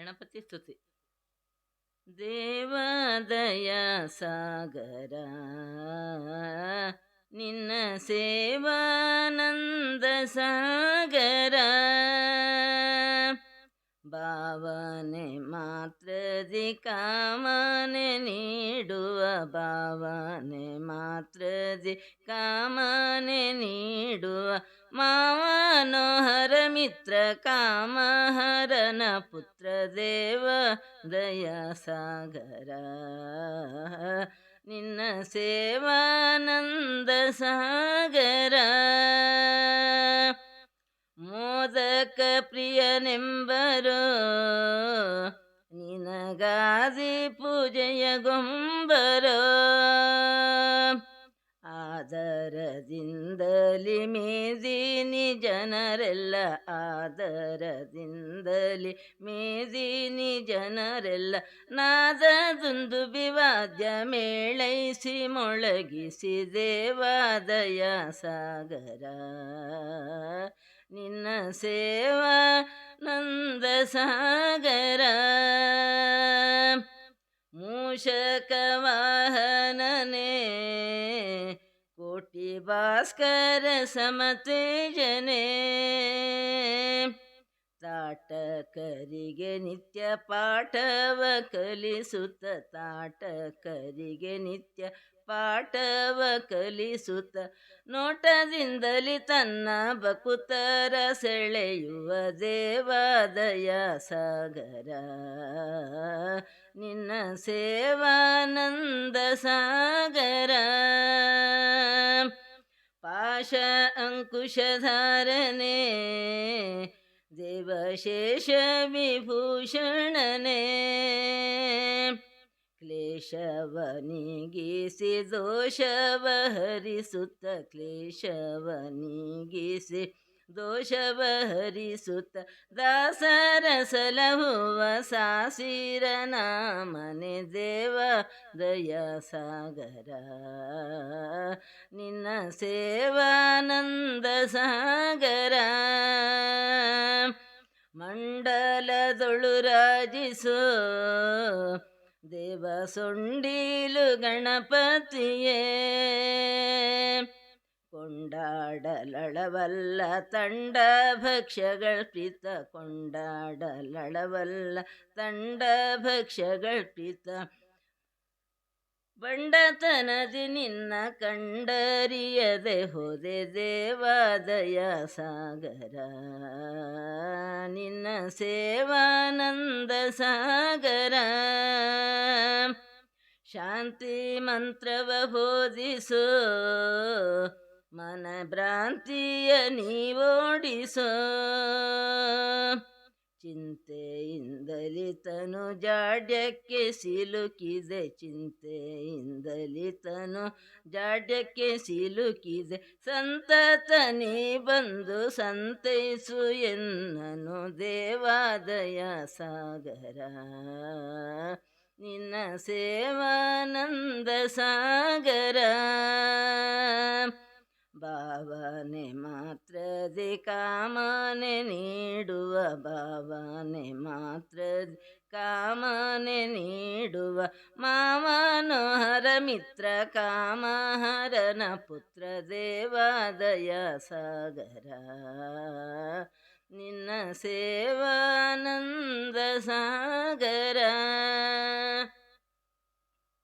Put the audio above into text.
ಗಣಪತಿ ಸ್ತುತಿ. ದೇವಾದಯ ಸಾಗರ ನಿನ್ನ ಸೇವಾನಂದ ಸಾಗರ. ಭಾವನೆ ಮಾತ್ರದಿ ಕಾಮನೆ ನೀಡುವ ಭಾವನೆ ಮಾತ್ರದಿ ಕಾಮನೆ ನೀಡುವ ಮಾವನೋಹರ ಮಿತ್ರ ಕಾಮಹರನ ಪುತ್ರ ದೇವ ದಯ ಸಾಗರ ನಿನ್ನ ಸೇವಾನಂದ ಸಾಗರ ಮೋದಕ ಪ್ರಿಯನೆಂಬರು. ನಿನಗಾದಿ ಪೂಜೆಯ ಗೊಂಬರೋ. ಆದರದಿಂದಲಿ ಮೇದಿನಿ ಜನರೆಲ್ಲ, ಆದರದಿಂದಲಿ ಮೇದಿನಿ ಜನರೆಲ್ಲ, ನಾದದೊಂದು ವಿವಾದ್ಯ ಮೇಳೈಸಿ ಮೊಳಗಿಸಿ ದೇವಾದಯ ಸಾಗರ. ನಿನ್ನ ಸೇವಾ ನಂದ ಸಾಗರ ಮೂಷಕ ವಾಹನನೇ ಕೋಟಿ ಭಾಸ್ಕರ ಸಮತೇಜನೇ ತಾಟಕರಿಗೆ ನಿತ್ಯ ಪಾಠವ ಕಲಿಸುತ್ತ ತಾಟಕರಿಗೆ ನಿತ್ಯ ಪಾಠವ ಕಲಿಸುತ್ತ ನೋಟದಿಂದಲಿ ತನ್ನ ಬಕುತರ ಸೆಳೆಯುವ ದೇವಾದಯ ಸಾಗರ. ನಿನ್ನ ಸೇವಾನಂದ ಸಾಗರ. ಪಾಶ ಅಂಕುಶಧಾರನೆ ದೇವಶೇಷ ವಿಭೂಷಣನೆ ಕ್ಲೇಶವ ನೀಗಿಸಿ ದೋಷವ ಹರಿಸುತ್ತ ಕ್ಲೇಶವ ನೀಗಿಸಿ ದೋಷವ ಹರಿಸುತ್ತ ದಾಸರ ಸಲಹುವ ಸಾಸಿರ ನಾಮನೆ ದೇವ ದಯ ಸಾಗರ ನಿನ್ನ ಸೇವಾನಂದ ಸಾಗರ ಮಂಡಲದೊಳು ರಾಜಿಸು. ದೇವ ಸೊಂಡೀಲು ಗಣಪತಿಯೇ. ಕೊಂಡಾಡಲಳವಲ್ಲ ತಂಡ ಭಕ್ಷ್ಯಗಳ ಪ್ರೀತ. ಕೊಂಡಾಡಲಳವಲ್ಲ ತಂಡ ಭಕ್ಷ್ಯಗಳ ಪ್ರೀತ. ಬಂಡತನದಿ ನಿನ್ನ ಕಂಡರಿಯದೆ ಹೋದೆ ದೇವಾದಯ ಸಾಗರ. ನಿನ್ನ ಸೇವಾನಂದ ಸಾಗರ. ಶಾಂತಿ ಮಂತ್ರವ ಬೋಧಿಸೋ, ಮನ ಭ್ರಾಂತಿಯ ನೀವೋಡಿಸೋ. ಚಿಂತೆಯಿಂದಲಿ ತನು ಜಾಡ್ಯಕ್ಕೆ ಸಿಲುಕಿದೆ. ಚಿಂತೆಯಿಂದಲಿ ತನು ಜಾಡ್ಯಕ್ಕೆ ಸಿಲುಕಿದೆ. ಸಂತತ ನೀ ಬಂದು ಸಂತೈಸು ಎನ್ನನು ದೇವಾದಯ ಸಾಗರ. ನಿನ್ನ ಸೇವಾನಂದ ಸಾಗರ. ಭಾವನೆ ಮಾತ್ರದಿ ಕಾಮನೆ ನೀಡುವ ಭಾವನೆ ಮಾತ್ರದಿ ಕಾಮನೆ ನೀಡುವ ಮಾವನೋಹರ ಮಿತ್ರ ಕಾಮಹರನ ಪುತ್ರ ದೇವಾದಯ ಸಾಗರ ನಿನ್ನ ಸೇವಾನಂದ ಸಾಗರ